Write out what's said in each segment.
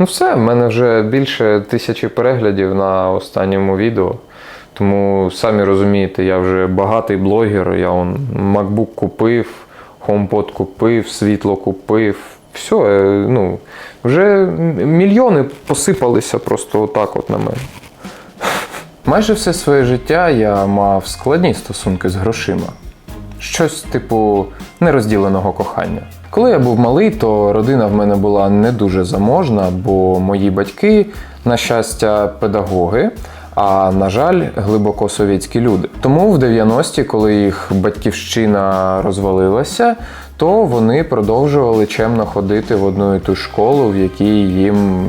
Ну все, в мене вже більше тисячі переглядів на останньому відео. Тому самі розумієте, я вже багатий блогер, я он MacBook купив, HomePod купив, світло купив. Все, ну, вже мільйони посипалися просто отак от на мене. Майже все своє життя я мав складні стосунки з грошима. Щось типу нерозділеного кохання. Коли я був малий, то родина в мене була не дуже заможна, бо мої батьки, на щастя, педагоги, а на жаль, глибоко совєтські люди. Тому в 90-ті, коли їх батьківщина розвалилася, то вони продовжували чемно ходити в одну і ту школу, в якій їм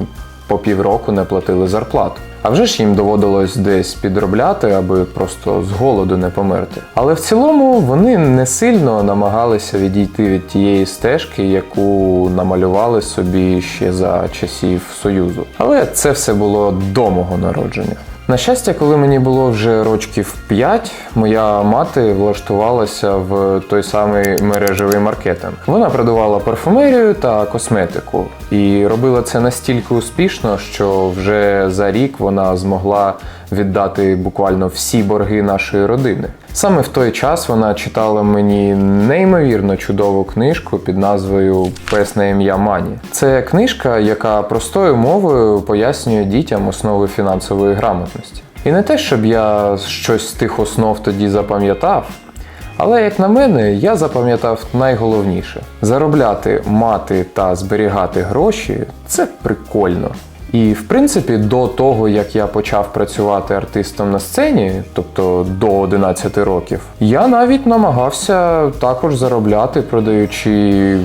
по півроку не платили зарплату. А вже ж їм доводилось десь підробляти, аби просто з голоду не померти. Але в цілому вони не сильно намагалися відійти від тієї стежки, яку намалювали собі ще за часів Союзу. Але це все було до мого народження. На щастя, коли мені було вже рочків 5, моя мати влаштувалася в той самий мережевий маркетинг. Вона продавала парфумерію та косметику і робила це настільки успішно, що вже за рік вона змогла віддати буквально всі борги нашої родини. Саме в той час вона читала мені неймовірно чудову книжку під назвою Пес на ім'я Мані. Це книжка, яка простою мовою пояснює дітям основи фінансової грамотності. І не те, щоб я щось з тих основ тоді запам'ятав. Але як на мене, я запам'ятав найголовніше: заробляти, мати та зберігати гроші це прикольно. І в принципі, до того як я почав працювати артистом на сцені, тобто до 11 років, я навіть намагався також заробляти, продаючи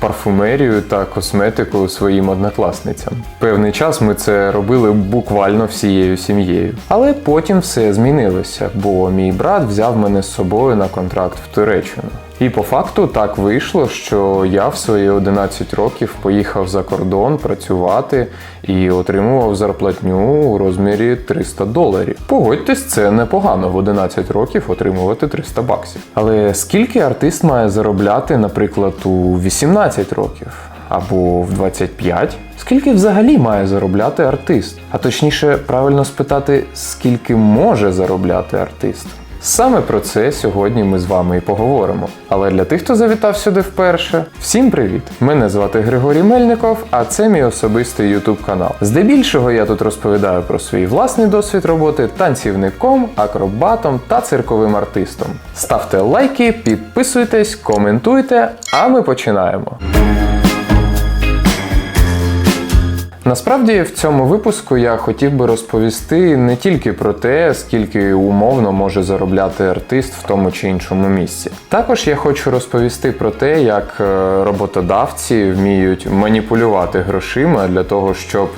парфумерію та косметику своїм однокласницям. Певний час ми це робили буквально всією сім'єю. Але потім все змінилося, бо мій брат взяв мене з собою на контракт в Туреччину. І по факту так вийшло, що я в свої 11 років поїхав за кордон працювати і отримував зарплатню у розмірі 300 доларів. Погодьтесь, це непогано в 11 років отримувати 300 баксів. Але скільки артист має заробляти, наприклад, у 18 років? Або в 25? Скільки взагалі має заробляти артист? А точніше, правильно спитати, скільки може заробляти артист? Саме про це сьогодні ми з вами і поговоримо. Але для тих, хто завітав сюди вперше, всім привіт! Мене звати Григорій Мельников, а це мій особистий YouTube канал. Здебільшого я тут розповідаю про свій власний досвід роботи танцівником, акробатом та цирковим артистом. Ставте лайки, підписуйтесь, коментуйте, а ми починаємо. Насправді в цьому випуску я хотів би розповісти не тільки про те, скільки умовно може заробляти артист в тому чи іншому місці. Також я хочу розповісти про те, як е, роботодавці вміють маніпулювати грошима для того, щоб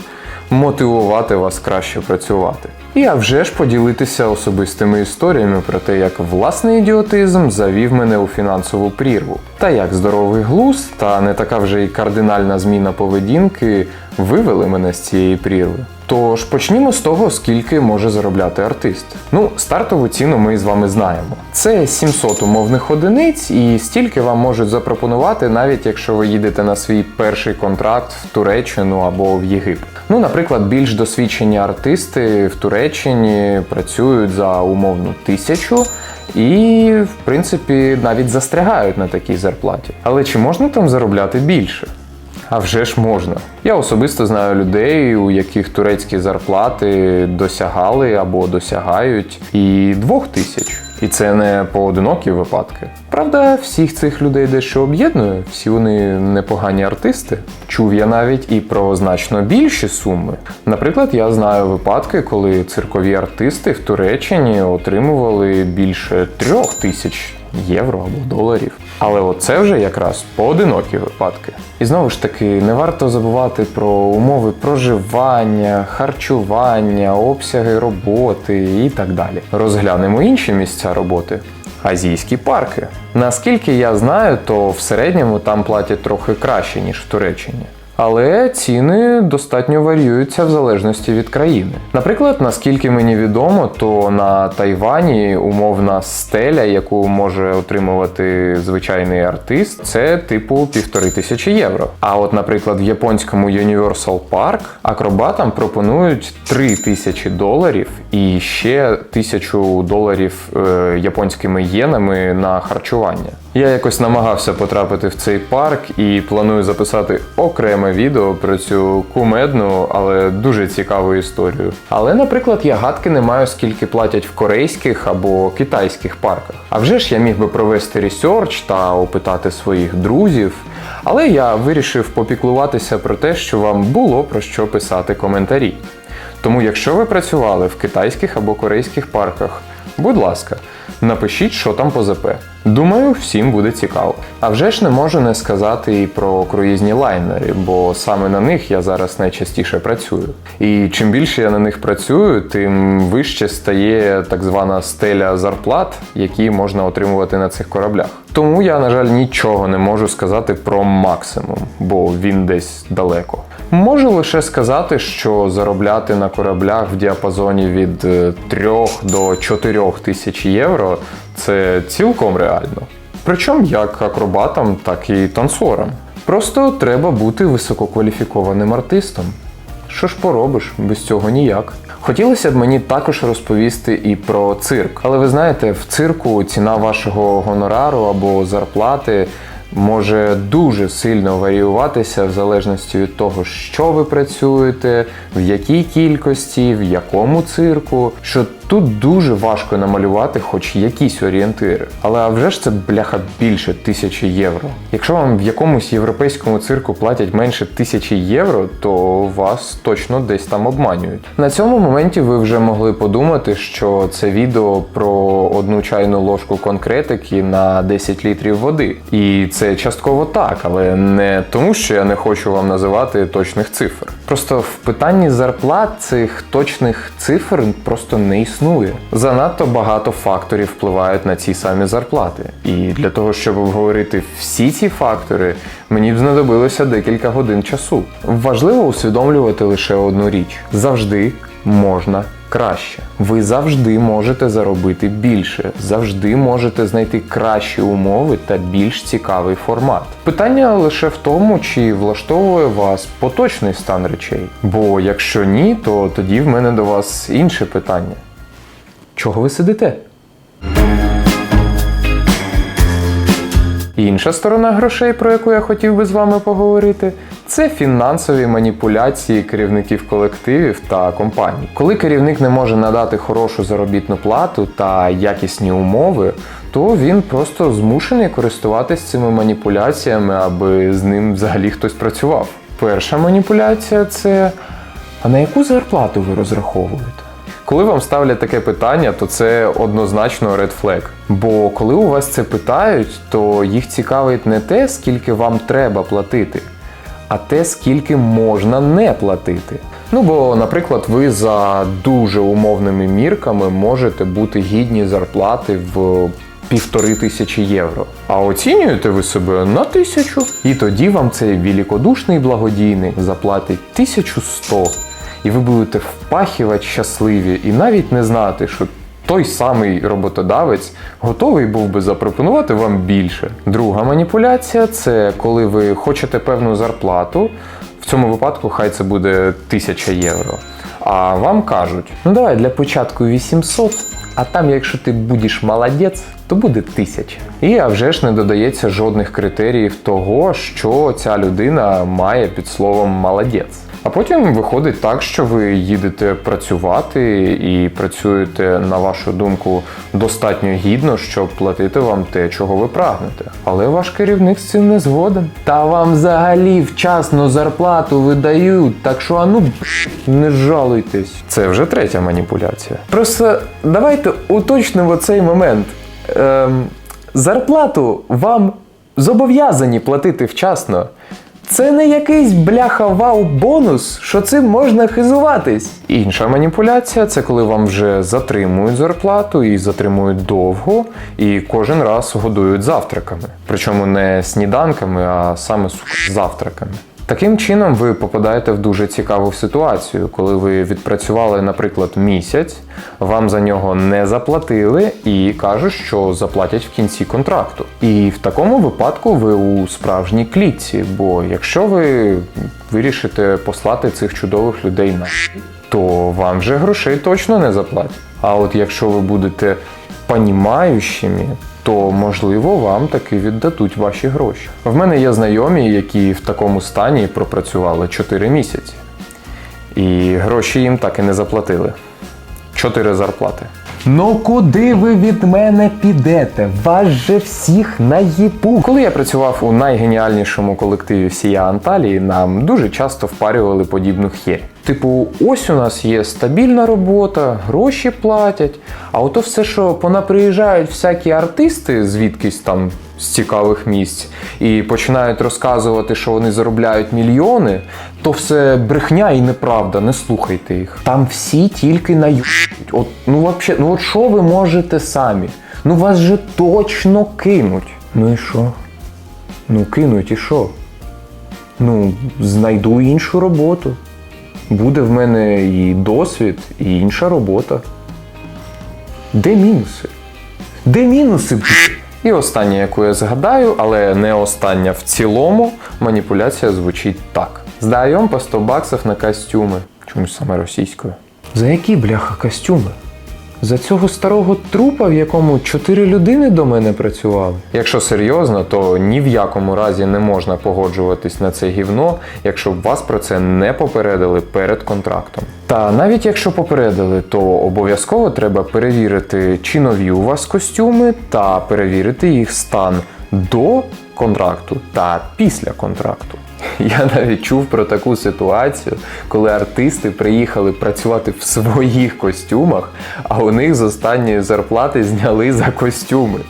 мотивувати вас краще працювати. І а вже ж поділитися особистими історіями про те, як власний ідіотизм завів мене у фінансову прірву, та як здоровий глузд та не така вже й кардинальна зміна поведінки вивели мене з цієї прірви. Тож почнімо з того, скільки може заробляти артист. Ну, стартову ціну ми з вами знаємо. Це 700 умовних одиниць, і стільки вам можуть запропонувати, навіть якщо ви їдете на свій перший контракт в Туреччину або в Єгипет. Ну, наприклад, більш досвідчені артисти в Туреччині працюють за умовну тисячу. І, в принципі, навіть застрягають на такій зарплаті. Але чи можна там заробляти більше? А вже ж можна. Я особисто знаю людей, у яких турецькі зарплати досягали або досягають і двох тисяч. І це не поодинокі випадки. Правда, всіх цих людей дещо об'єднує, всі вони непогані артисти. Чув я навіть і про значно більші суми. Наприклад, я знаю випадки, коли циркові артисти в Туреччині отримували більше трьох тисяч євро або доларів. Але оце вже якраз поодинокі випадки. І знову ж таки, не варто забувати про умови проживання, харчування, обсяги роботи і так далі. Розглянемо інші місця роботи. Азійські парки. Наскільки я знаю, то в середньому там платять трохи краще, ніж в Туреччині. Але ціни достатньо варіюються в залежності від країни. Наприклад, наскільки мені відомо, то на Тайвані умовна стеля, яку може отримувати звичайний артист, це типу півтори тисячі євро. А от, наприклад, в японському Universal Park акробатам пропонують 3 тисячі доларів і ще тисячу доларів е, японськими єнами на харчування. Я якось намагався потрапити в цей парк і планую записати окреме відео про цю кумедну, але дуже цікаву історію. Але, наприклад, я гадки не маю, скільки платять в корейських або китайських парках. А вже ж я міг би провести ресерч та опитати своїх друзів. Але я вирішив попіклуватися про те, що вам було про що писати коментарі. Тому, якщо ви працювали в китайських або корейських парках, будь ласка, напишіть, що там по ЗП. Думаю, всім буде цікаво. А вже ж не можу не сказати і про круїзні лайнери, бо саме на них я зараз найчастіше працюю. І чим більше я на них працюю, тим вище стає так звана стеля зарплат, які можна отримувати на цих кораблях. Тому я, на жаль, нічого не можу сказати про максимум, бо він десь далеко. Можу лише сказати, що заробляти на кораблях в діапазоні від 3 до 4 тисяч євро це цілком реально. Причому як акробатам, так і танцорам. Просто треба бути висококваліфікованим артистом. Що ж поробиш, без цього ніяк. Хотілося б мені також розповісти і про цирк. Але ви знаєте, в цирку ціна вашого гонорару або зарплати може дуже сильно варіюватися в залежності від того, що ви працюєте, в якій кількості, в якому цирку. Що тут дуже важко намалювати хоч якісь орієнтири. Але а вже ж це бляха більше тисячі євро. Якщо вам в якомусь європейському цирку платять менше тисячі євро, то вас точно десь там обманюють. На цьому моменті ви вже могли подумати, що це відео про одну чайну ложку конкретики на 10 літрів води. І це частково так, але не тому, що я не хочу вам називати точних цифр. Просто в питанні зарплат цих точних цифр просто не існує. Занадто багато факторів впливають на ці самі зарплати. І для того, щоб обговорити всі ці фактори, мені б знадобилося декілька годин часу. Важливо усвідомлювати лише одну річ: завжди можна краще. Ви завжди можете заробити більше, завжди можете знайти кращі умови та більш цікавий формат. Питання лише в тому, чи влаштовує вас поточний стан речей. Бо якщо ні, то тоді в мене до вас інше питання. Чого ви сидите? Інша сторона грошей, про яку я хотів би з вами поговорити, це фінансові маніпуляції керівників колективів та компаній. Коли керівник не може надати хорошу заробітну плату та якісні умови, то він просто змушений користуватись цими маніпуляціями, аби з ним взагалі хтось працював. Перша маніпуляція це а на яку зарплату ви розраховуєте? Коли вам ставлять таке питання, то це однозначно red flag. Бо коли у вас це питають, то їх цікавить не те, скільки вам треба платити, а те, скільки можна не платити. Ну бо, наприклад, ви за дуже умовними мірками можете бути гідні зарплати в півтори тисячі євро. А оцінюєте ви себе на тисячу. І тоді вам цей великодушний благодійник заплатить 1100. І ви будете впахівати щасливі і навіть не знати, що той самий роботодавець готовий був би запропонувати вам більше. Друга маніпуляція це коли ви хочете певну зарплату. В цьому випадку хай це буде 1000 євро. А вам кажуть: ну давай для початку 800, а там, якщо ти будеш молодець, то буде 1000. І а вже ж не додається жодних критеріїв того, що ця людина має під словом молодець. А потім виходить так, що ви їдете працювати і працюєте, на вашу думку, достатньо гідно, щоб платити вам те, чого ви прагнете. Але ваш керівник з цим не згоден. Та вам взагалі вчасно зарплату видають, так що ану не жалуйтесь. Це вже третя маніпуляція. Просто давайте уточнимо цей момент. Ем, зарплату вам зобов'язані платити вчасно. Це не якийсь бляха вау бонус, що цим можна хизуватись. Інша маніпуляція це коли вам вже затримують зарплату і затримують довго, і кожен раз годують завтраками. Причому не сніданками, а саме завтраками. Таким чином, ви попадаєте в дуже цікаву ситуацію, коли ви відпрацювали, наприклад, місяць, вам за нього не заплатили і кажуть, що заплатять в кінці контракту. І в такому випадку ви у справжній клітці, бо якщо ви вирішите послати цих чудових людей на то вам вже грошей точно не заплатять. А от якщо ви будете понімаючими, то можливо вам таки віддадуть ваші гроші. В мене є знайомі, які в такому стані пропрацювали 4 місяці, і гроші їм так і не заплатили. Чотири зарплати. Ну куди ви від мене підете? Вас же всіх наїбу. Коли я працював у найгеніальнішому колективі всія Анталії, нам дуже часто впарювали подібну хє. Типу, ось у нас є стабільна робота, гроші платять, а ото все, що понаприїжджають всякі артисти звідкись там з цікавих місць і починають розказувати, що вони заробляють мільйони, то все брехня і неправда, не слухайте їх. Там всі тільки наїбуть. От, ну вообще, ну от що ви можете самі? Ну вас же точно кинуть. Ну і що? Ну, кинуть і що? Ну, знайду іншу роботу. Буде в мене і досвід, і інша робота. Де мінуси? Де мінуси? І остання, яку я згадаю, але не остання в цілому, маніпуляція звучить так: здаємо по 100 баксів на костюми. Чомусь саме російською. За які бляха костюми? За цього старого трупа, в якому чотири людини до мене працювали. Якщо серйозно, то ні в якому разі не можна погоджуватись на це гівно, якщо б вас про це не попередили перед контрактом. Та навіть якщо попередили, то обов'язково треба перевірити, чи нові у вас костюми, та перевірити їх стан до контракту та після контракту. Я навіть чув про таку ситуацію, коли артисти приїхали працювати в своїх костюмах, а у них з останньої зарплати зняли за костюми.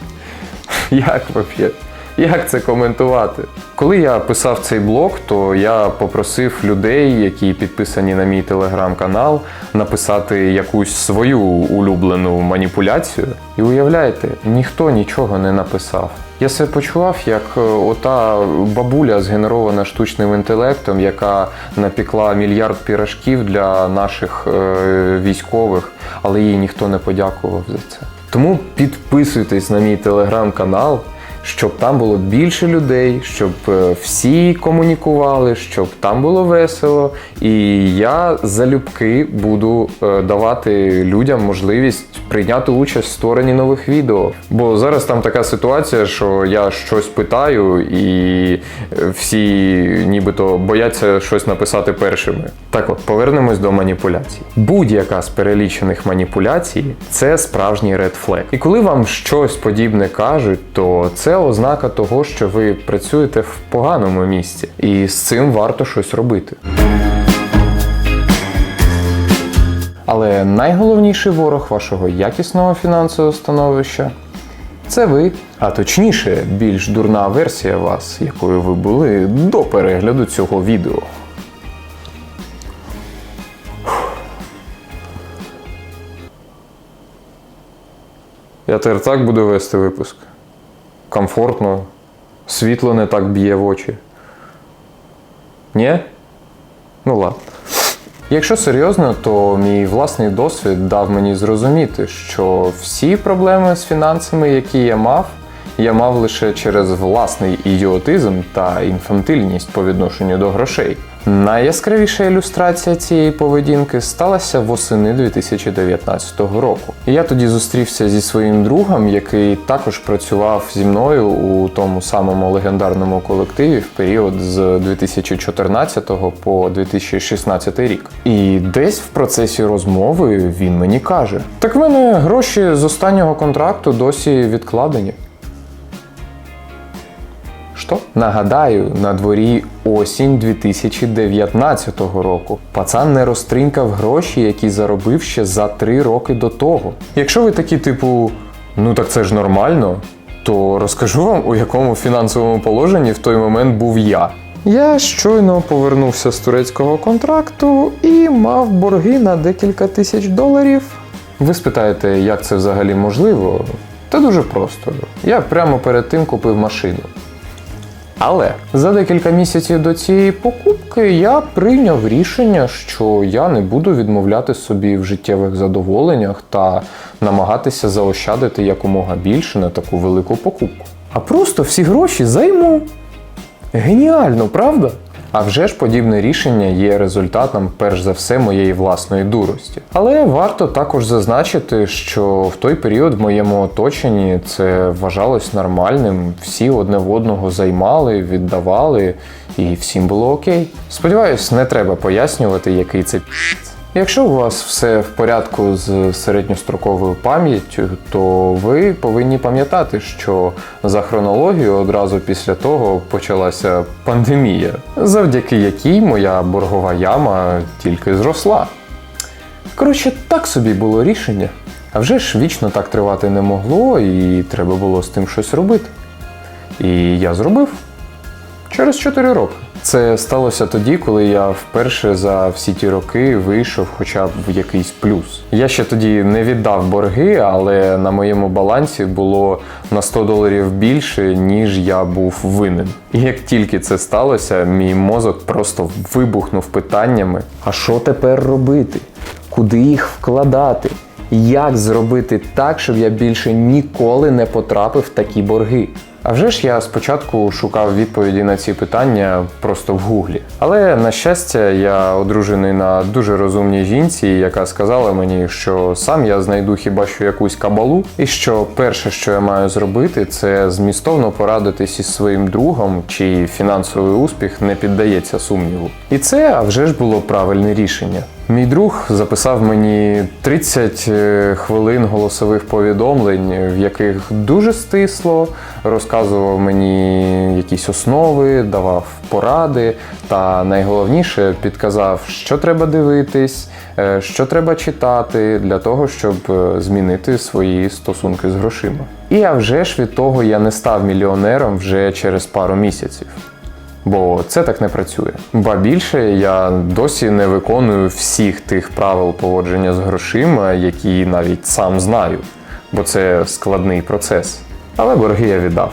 Як вообще? Як це коментувати? Коли я писав цей блог, то я попросив людей, які підписані на мій телеграм-канал, написати якусь свою улюблену маніпуляцію. І уявляєте, ніхто нічого не написав. Я себе почував як е, ота бабуля, згенерована штучним інтелектом, яка напікла мільярд пірашків для наших е, військових, але їй ніхто не подякував за це. Тому підписуйтесь на мій телеграм-канал, щоб там було більше людей, щоб е, всі комунікували, щоб там було весело. І я залюбки буду е, давати людям можливість прийняти участь в створенні нових відео. Бо зараз там така ситуація, що я щось питаю, і е, всі нібито бояться щось написати першими. Так от, повернемось до маніпуляцій. Будь-яка з перелічених маніпуляцій це справжній red flag. І коли вам щось подібне кажуть, то це ознака того, що ви працюєте в поганому місці, і з цим варто щось робити. Але найголовніший ворог вашого якісного фінансового становища це ви, а точніше, більш дурна версія вас, якою ви були до перегляду цього відео. Я тепер так буду вести випуск. Комфортно, світло не так б'є в очі. Ні? Ну ладно. Якщо серйозно, то мій власний досвід дав мені зрозуміти, що всі проблеми з фінансами, які я мав, я мав лише через власний ідіотизм та інфантильність по відношенню до грошей. Найяскравіша ілюстрація цієї поведінки сталася восени 2019 року. Я тоді зустрівся зі своїм другом, який також працював зі мною у тому самому легендарному колективі в період з 2014 по 2016 рік. І десь в процесі розмови він мені каже: Так в мене гроші з останнього контракту досі відкладені. Що? Нагадаю, на дворі осінь 2019 року. Пацан не розтринькав гроші, які заробив ще за три роки до того. Якщо ви такі, типу, ну так це ж нормально, то розкажу вам, у якому фінансовому положенні в той момент був я. Я щойно повернувся з турецького контракту і мав борги на декілька тисяч доларів. Ви спитаєте, як це взагалі можливо? Та дуже просто. Я прямо перед тим купив машину. Але за декілька місяців до цієї покупки я прийняв рішення, що я не буду відмовляти собі в життєвих задоволеннях та намагатися заощадити якомога більше на таку велику покупку. А просто всі гроші займу. Геніально, правда? А вже ж подібне рішення є результатом, перш за все, моєї власної дурості. Але варто також зазначити, що в той період в моєму оточенні це вважалось нормальним, всі одне в одного займали, віддавали, і всім було окей. Сподіваюсь, не треба пояснювати, який це пі***ць. Якщо у вас все в порядку з середньостроковою пам'яттю, то ви повинні пам'ятати, що за хронологією одразу після того почалася пандемія, завдяки якій моя боргова яма тільки зросла. Коротше, так собі було рішення. А вже ж вічно так тривати не могло, і треба було з тим щось робити. І я зробив через 4 роки. Це сталося тоді, коли я вперше за всі ті роки вийшов хоча б в якийсь плюс. Я ще тоді не віддав борги, але на моєму балансі було на 100 доларів більше, ніж я був винен. І як тільки це сталося, мій мозок просто вибухнув питаннями: а що тепер робити? Куди їх вкладати? Як зробити так, щоб я більше ніколи не потрапив в такі борги? А вже ж я спочатку шукав відповіді на ці питання просто в гуглі. Але на щастя, я одружений на дуже розумній жінці, яка сказала мені, що сам я знайду хіба що якусь кабалу, і що перше, що я маю зробити, це змістовно порадитись із своїм другом, чий фінансовий успіх не піддається сумніву. І це а вже ж було правильне рішення. Мій друг записав мені 30 е, хвилин голосових повідомлень, в яких дуже стисло розказував мені якісь основи, давав поради, та найголовніше підказав, що треба дивитись, е, що треба читати для того, щоб е, змінити свої стосунки з грошима. І а вже ж від того я не став мільйонером вже через пару місяців. Бо це так не працює. Ба більше я досі не виконую всіх тих правил поводження з грошима, які навіть сам знаю, бо це складний процес. Але борги я віддав.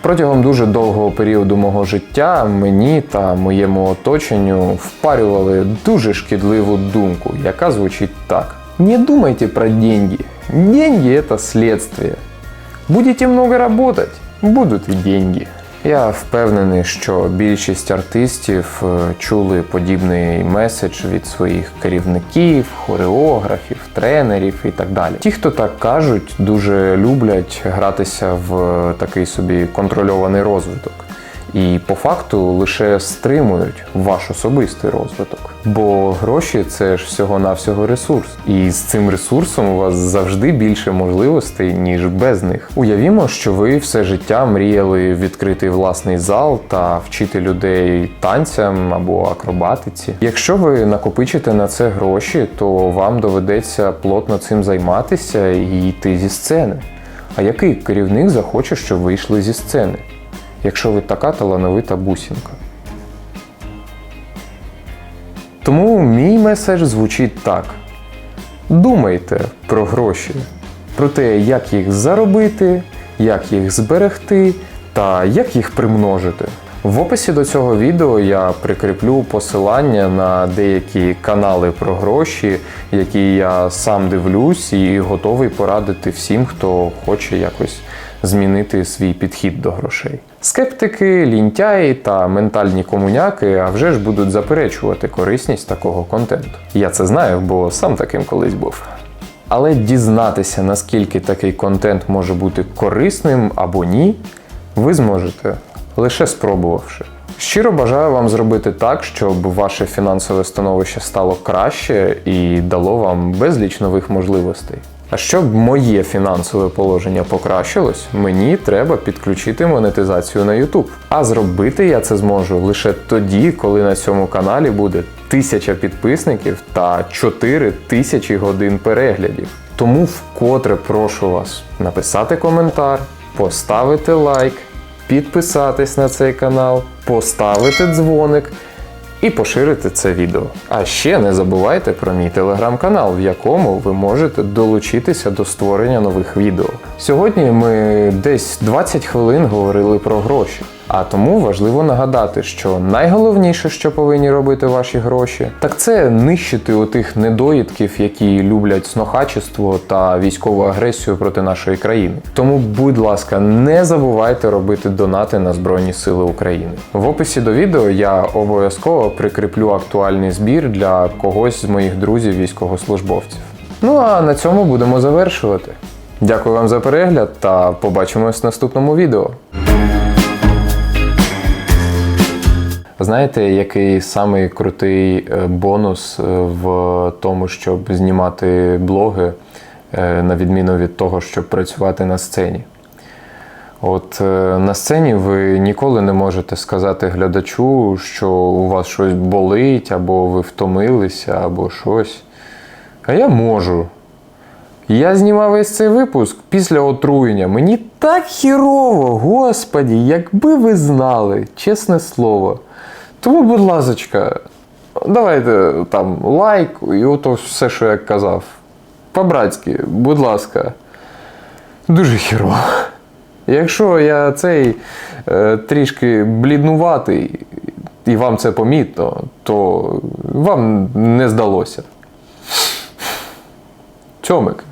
Протягом дуже довгого періоду мого життя мені та моєму оточенню впарювали дуже шкідливу думку, яка звучить так: Не думайте про деньги. Деньги это следствие. Будете много работать, будуть і деньги. Я впевнений, що більшість артистів е, чули подібний меседж від своїх керівників, хореографів, тренерів і так далі. Ті, хто так кажуть, дуже люблять гратися в такий собі контрольований розвиток. І по факту лише стримують ваш особистий розвиток. Бо гроші це ж всього-навсього ресурс. І з цим ресурсом у вас завжди більше можливостей, ніж без них. Уявімо, що ви все життя мріяли відкрити власний зал та вчити людей танцям або акробатиці. Якщо ви накопичите на це гроші, то вам доведеться плотно цим займатися і йти зі сцени. А який керівник захоче, щоб ви йшли зі сцени? Якщо ви така талановита бусінка. Тому мій меседж звучить так: думайте про гроші, про те, як їх заробити, як їх зберегти та як їх примножити. В описі до цього відео я прикріплю посилання на деякі канали про гроші, які я сам дивлюсь і готовий порадити всім, хто хоче якось змінити свій підхід до грошей. Скептики, лінтяї та ментальні комуняки а вже ж будуть заперечувати корисність такого контенту. Я це знаю, бо сам таким колись був. Але дізнатися, наскільки такий контент може бути корисним або ні, ви зможете лише спробувавши. Щиро бажаю вам зробити так, щоб ваше фінансове становище стало краще і дало вам безліч нових можливостей. А щоб моє фінансове положення покращилось, мені треба підключити монетизацію на YouTube. А зробити я це зможу лише тоді, коли на цьому каналі буде тисяча підписників та 4 тисячі годин переглядів. Тому вкотре прошу вас написати коментар, поставити лайк, підписатись на цей канал, поставити дзвоник і поширити це відео. А ще не забувайте про мій телеграм-канал, в якому ви можете долучитися до створення нових відео. Сьогодні ми десь 20 хвилин говорили про гроші. А тому важливо нагадати, що найголовніше, що повинні робити ваші гроші, так це нищити отих недоїдків, які люблять снохачество та військову агресію проти нашої країни. Тому, будь ласка, не забувайте робити донати на Збройні Сили України. В описі до відео я обов'язково прикріплю актуальний збір для когось з моїх друзів військовослужбовців. Ну а на цьому будемо завершувати. Дякую вам за перегляд та побачимось в наступному відео. Знаєте, який самий крутий е, бонус е, в тому, щоб знімати блоги, е, на відміну від того, щоб працювати на сцені? От на сцені ви ніколи не можете сказати глядачу, що у вас щось болить, або ви втомилися, або щось. А я можу. Я знімав весь цей випуск після отруєння. Мені так хірово, господі, якби ви знали, чесне слово. Тому, будь ласочка, давайте там лайк і ото все, що я казав. По-братськи, будь ласка. Дуже хірово. Якщо я цей е, трішки бліднуватий, і вам це помітно, то вам не здалося. Цьомик.